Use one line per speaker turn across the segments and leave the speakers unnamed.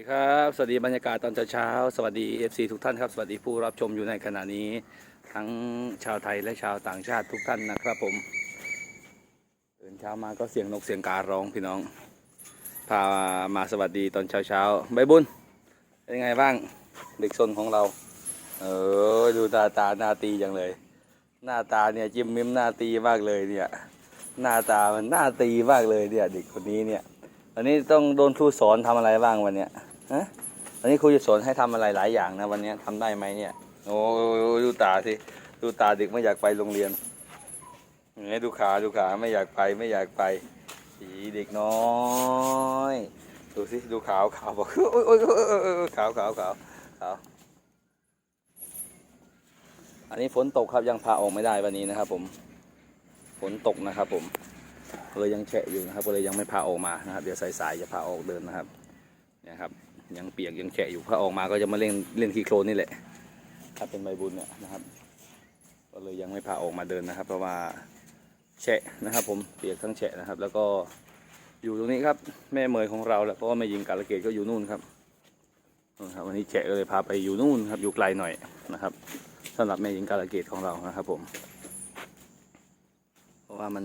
ดีครับ สวัสดีบรรยากาศตอนเช้าๆสวัสดี FC ทุกท่านครับ สวัสดีผู้รับชมอยู่ในขณะนี้ ทั้งชาวไทยและชาวต่างชาติทุกท่านนะครับผมตื่นเช้ามาก็เสียงนกเสียงการร้องพี่น้อง พามาสวัสดีตอนเช้าๆใบบุญเป็นไงบ้างเด็กซนของเรา เออดูตาตาหน้าตีจังเลย หน้าตาเนี่ยจิ้มมิ้มหน้าตีมากเลยเนี่ย หน้าตามันหน้าตีมากเลยเนี่ยเด็กคนนี้เนี่ยวันนี้ต้องโดนครูสอนทำอะไรบ้างวันเนี้ย ฮะวันนี้ครูจะสอนให้ทำอะไรหลายอย่างนะวันนี้ยทำได้ไหมเนี่ย โอ้ยดูตาสิดูตาเด็กไม่อยากไปโรงเรียนเนี่ยดูขาดูขาไม่อยากไปไม่อยากไปสีเด็กน้อยดูสิดูขาวขาวบอกโอ้ยโอ้ยโอ้ยโอ้ยโอ้ยขาวขาวขาวขาวอันนี้ฝนตกครับยังพาออกไม่ได้วันนี้นะครับ ผมฝนตกนะครับ ผมเลยยังแฉะอยู่นะครับก็เลยยังไม่พาออกมานะครับ เดี๋ยวสายๆจะพาออกเดินนะครับเนี่ยครับ ยังเปียกยังแฉะอยู่พาออกมาก็จะมาเล่นเล่นขี้โคลนนี่แหละ ถ้าเป็นใบบุญเนี่ยนะครับ ก็เลยยังไม่พาออกมาเดินนะครับ เพราะว่าแฉะนะครับ ผมเปียกทั้งแฉะนะครับ แล้วก็อยู่ตรงนี้ครับ แม่เมยของเราแล้วก็แม่ยิงกาลเกตก็อยู่นู่นครับครับวันนี้แฉะก็เลยพาไปอยู่นู่นครับ อยู่ไกลหน่อยนะครับสำหรับแม่ยิงกาลเกตของเรานะครับ ผม เพราะว่ามัน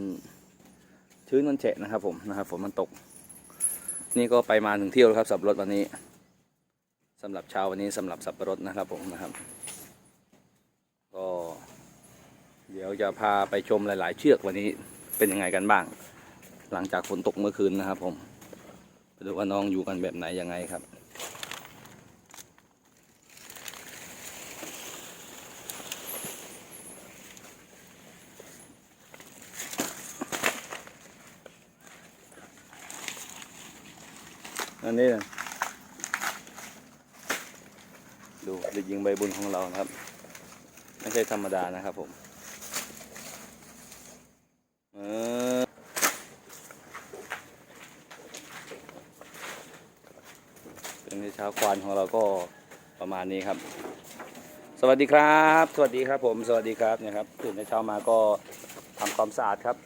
ชื้นมันแฉะนะครับ ผมนะครับฝนมันตกนี่ก็ไปมาหนึ่งเที่ยวแล้วครับสับรถวันนี้ สำหรับเช้าวันนี้สำหรับสับปะรดนะครับผมนะครับ ก็เดี๋ยวจะพาไปชมหลาย ๆ เชือกวันนี้เป็นยังไงกันบ้าง หลังจากฝนตกเมื่อคืนนะครับ ผมไปดูว่าน้องอยู่กันแบบไหนยังไงครับอันนี้นะ ดูเด็กยิงใบบุญของเราครับ ไม่ใช่ธรรมดานะครับผมเออเป็นเช้าควานของเราก็ประมาณนี้ครับ สวัสดีครับ สวัสดีครับผม สวัสดีครับเนี่ยครับตื่นในเช้ามาก็ทำความสะอาดครับ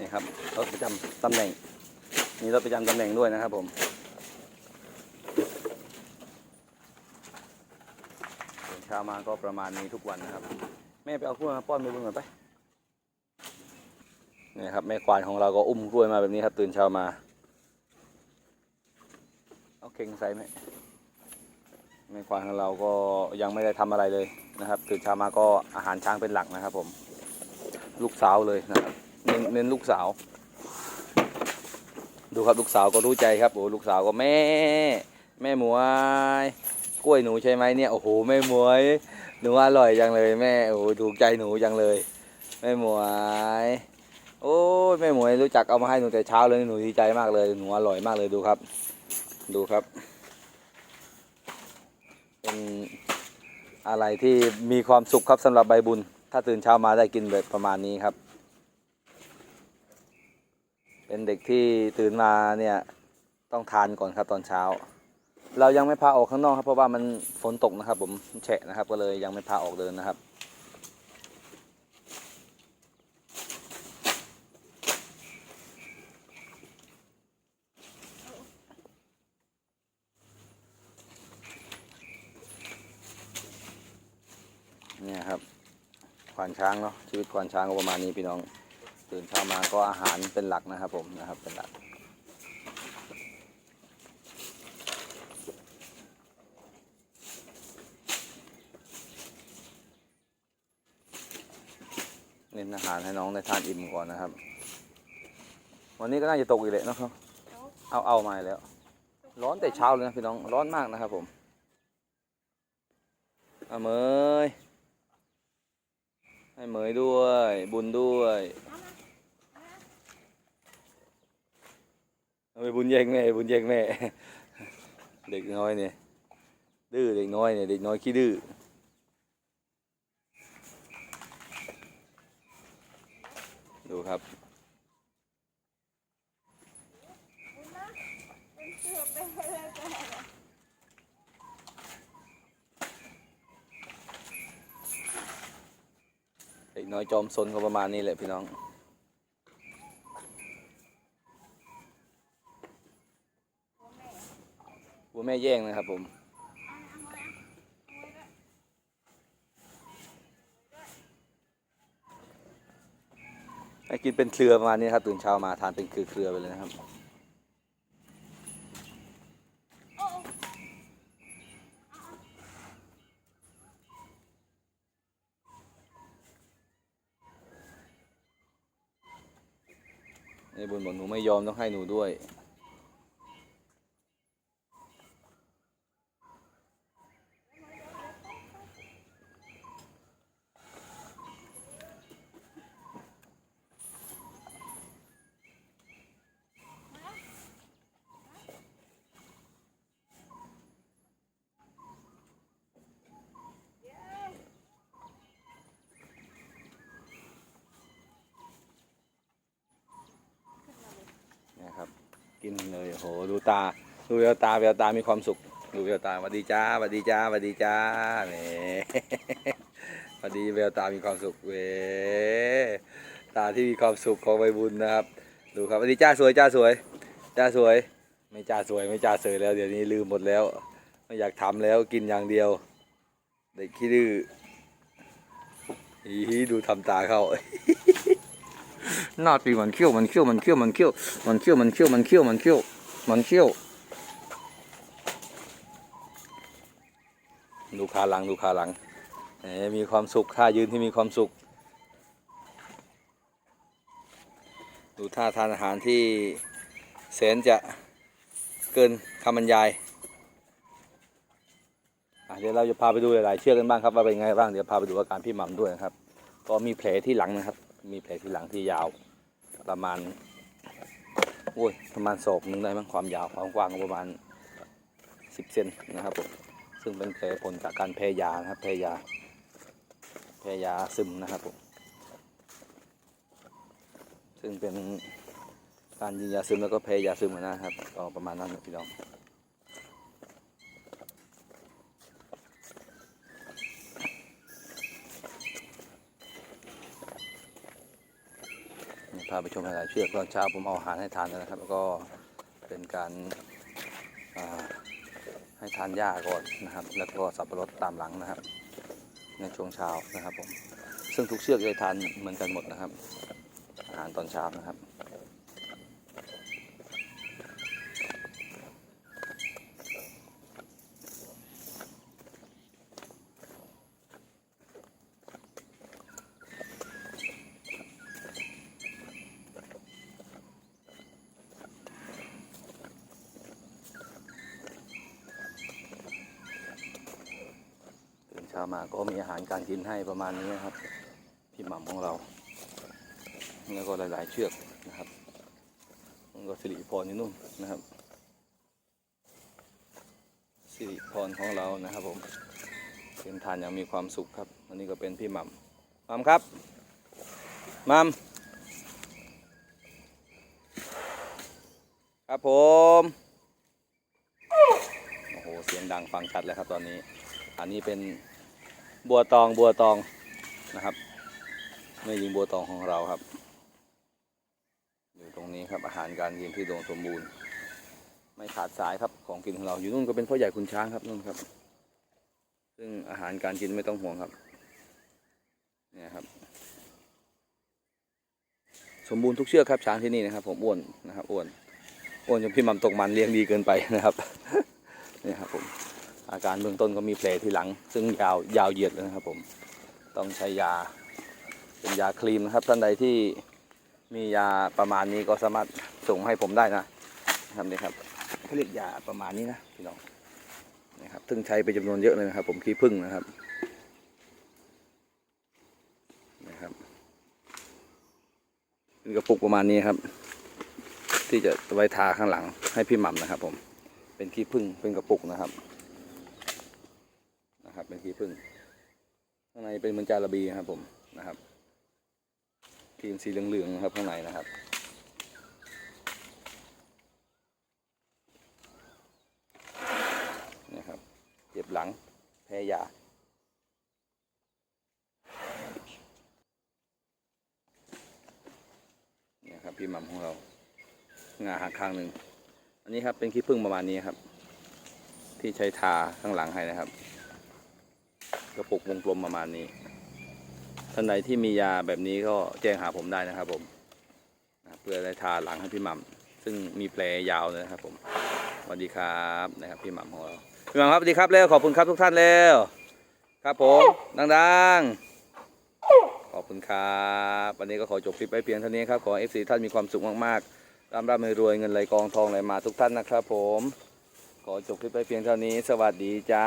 นี่ครับรถประจำตำแหน่งมีรถประจำตำแหน่งด้วยนะครับผมตื่นเช้ามาก็ประมาณนี้ทุกวันนะครับ แม่ไปเอากล้วยมาป้อนไปบุญก่อนไปนี่ครับแม่ควานของเราก็อุ้มกล้วยมาแบบนี้ครับ ตื่นเช้ามา เอาเข่งใส่ไหมแม่ควานของเราก็ยังไม่ได้ทำอะไรเลยนะครับ ตื่นเช้ามาก็อาหารช้างเป็นหลักนะครับผม ลูกสาวเลยนะครับ เน้นเน้นลูกสาว ดูครับลูกสาวก็รู้ใจครับโอ้ลูกสาวก็แม่ แม่หมวย กล้วยหนูใช่ไหมเนี่ยโอ้โหแม่หมวยหนูอร่อยจังเลยแม่โอ้ถูกใจหนูจังเลยแม่หมวยโอ้ยแม่หมวยรู้จักเอามาให้หนูแต่เช้าเลยหนูดีใจมากเลยหนูอร่อยมากเลยดูครับ ดูครับเป็นอะไรที่มีความสุขครับสำหรับใบบุญ ถ้าตื่นเช้ามาได้กินแบบประมาณนี้ครับ เป็นเด็กที่ตื่นมาเนี่ยต้องทานก่อนครับตอนเช้า เรายังไม่พาออกข้างนอกครับเพราะว่ามันฝนตกนะครับ ผมแฉะนะครับ ก็เลยยังไม่พาออกเดินนะครับเนี่ยครับควานช้างเนาะชีวิตควานช้างก็ประมาณนี้พี่น้อง ตื่นเช้ามาก็อาหารเป็นหลักนะครับผมนะครับเป็นหลัก เน้นอาหารให้น้องได้ทานอิ่มก่อนนะครับ วันนี้ก็น่าจะตกอีกแหละนะครับเอาเอามาแล้ว ร้อนแต่เช้าเลยนะพี่น้องร้อนมากนะครับผมเอาเมยให้เหมยด้วย บุญด้วย ไปบุญแย่งแม่บุญแย่งแม่ เด็กน้อยเนี่ยดื้อเด็กน้อยเนี่ยเด็กน้อยขี้ดื้อดูครับเด็กน้อยจอมซนก็ประมาณนี้แหละพี่น้อง แม่แย่งนะครับผมให้กินเป็นเครือประมาณนี้ครับตื่นเช้ามาทานเป็นเครือเครือไปเลยนะครับในบุญบอกหนูไม่ยอมต้องให้หนูด้วย กินเลยโหดูตา ดูแววตาแววตามีความสุข ดูแววตาสวัสดีจ้าสวัสดีจ้าสวัสดีจ้าแหมสวัสดีแววตามีความสุขเว้ยตาที่มีความสุขของใบบุญนะครับ ดูครับสวัสดีจ้าสวยจ้าสวยจ้าสวย ไม่จ้าสวยไม่จ้าเสยแล้ว เดี๋ยวนี้ลืมหมดแล้ว ไม่อยากทำแล้วกินอย่างเดียวเด็กขี้ดื้ออีดูทำตาเข้า หน้าปีมันเขี้ยวมันเขี้ยวมันเขี้ยวมันเขี้ยวมันเขี้ยวมันเขี้ยวมันเขี้ยวมันเขี้ยวมันเขี้ยวดูขาหลังดูขาหลังแหมมีความสุขท่ายืนที่มีความสุข ดูท่าทานอาหารที่แสนจะเกินคำบรรยายเดี๋ยวเราจะพาไปดูหลายๆเชือกกันบ้างครับว่าเป็นไงบ้างเดี๋ยวพาไปดูอาการพี่หม่ำด้วยนะครับ ก็มีแผลที่หลังนะครับ มีแผลที่หลังที่ยาว ประมาณโอ้ยประมาณศอกนึงได้มั้งความยาวความกว้างประมาณสิบเซนนะครับผมซึ่งเป็นแผลผลจากการแพ้ยานะครับแพ้ยาแพ้ยาซึมนะครับผมซึ่งเป็นการยิงยาซึมแล้วก็แพ้ยาซึมอะนะครับก็ประมาณนั้นพี่น้อง พาไปชมหลายๆเชือกตอนเช้าผมเอาอาหารให้ทานแล้วนะครับ แล้วก็เป็นการาให้ทานหญ้าก่อนนะครับ แล้วก็สับปะรดตามหลังนะครับ ในช่วงเช้านะครับผมซึ่งทุกเชือกจะทานเหมือนกันหมดนะครับ อาหารตอนเช้านะครับามาก็มีอาหารการกินให้ประมาณนี้นะครับ พี่หม่ำของเราแล้วก็หลาย ๆ เชือกนะครับก็สิริพรอยู่นู่นนะครับสิริพรของเรานะครับผมเป็นทานอย่างมีความสุขครับอันนี้ก็เป็นพี่หม่ำหม่ำครับหม่ำครับผมโอ้โหเสียงดังฟังชัดแล้วครับตอนนี้ อันนี้เป็น บัวตองบัวตองนะครับแม่ยิงบัวตองของเราครับ อยู่ตรงนี้ครับอาหารการกินที่โดงสมบูรณ์ ไม่ขาดสายครับของกินของเราอยู่นู่นก็เป็นพ่อใหญ่คุณช้างครับนู่นครับ ซึ่งอาหารการกินไม่ต้องห่วงครับเนี่ยครับ สมบูรณ์ทุกเชือกครับช้างที่นี่นะครับ ผมอ้วนนะครับอ้วนอ้วนจนพี่มัมตกมันเลี้ยงดีเกินไปนะครับเนี่ยครับผม อาการเบื้องต้นก็มีแผลที่หลัง ซึ่งยาวยาวเหยียดเลยนะครับผมต้องใช้ยาเป็นยาครีมนะครับท่านใดที่มียาประมาณนี้ก็สามารถส่งให้ผมได้นะครับนี่ครับเขาเรียกยาประมาณนี้นะพี่น้องนะครับซึ่งใช้ไปจำนวนเยอะเลยนะครับ ผมขี้ผึ้งนะครับนะครับเป็นกระปุกประมาณนี้ครับ ที่จะไว้ทาข้างหลังให้พี่หม่ำนะครับ ผมเป็นขี้ผึ้งเป็นกระปุกนะครับ เป็นขี้ผึ้งข้างในเป็นเหมือนจาระบีครับผมนะครับครีมสีเหลืองๆครับข้างในนะครับนี่ครับเจ็บหลังแพ้ยาพี่ม่ำของเรางาหักข้างหนึ่งอันนี้ครับเป็นขี้ผึ้งประมาณนี้ครับ ที่ใช้ทาข้างหลังให้นะครับ กระปุกวงกลมประมาณนี้ ท่านใดที่มียาแบบนี้ก็แจ้งหาผมได้นะครับผมนะเพื่อได้ทาหลังให้พี่หม่ำซึ่งมีแผลยาวนะครับผมสวัสดีครับนะครับพี่หม่ำของเราพี่หม่ำครับสวัสดีครับแล้วขอบคุณครับทุกท่านแล้วครับผมดังๆ ขอบคุณครับ วันนี้ก็ขอจบคลิปไปเพียงเท่านี้ครับ ขอเอฟซีท่านมีความสุขมากๆร่ำร่ำรวยเงินไหลกองทองไหลมาทุกท่านนะครับผม ขอจบคลิปไปเพียงเท่านี้ สวัสดีจ้า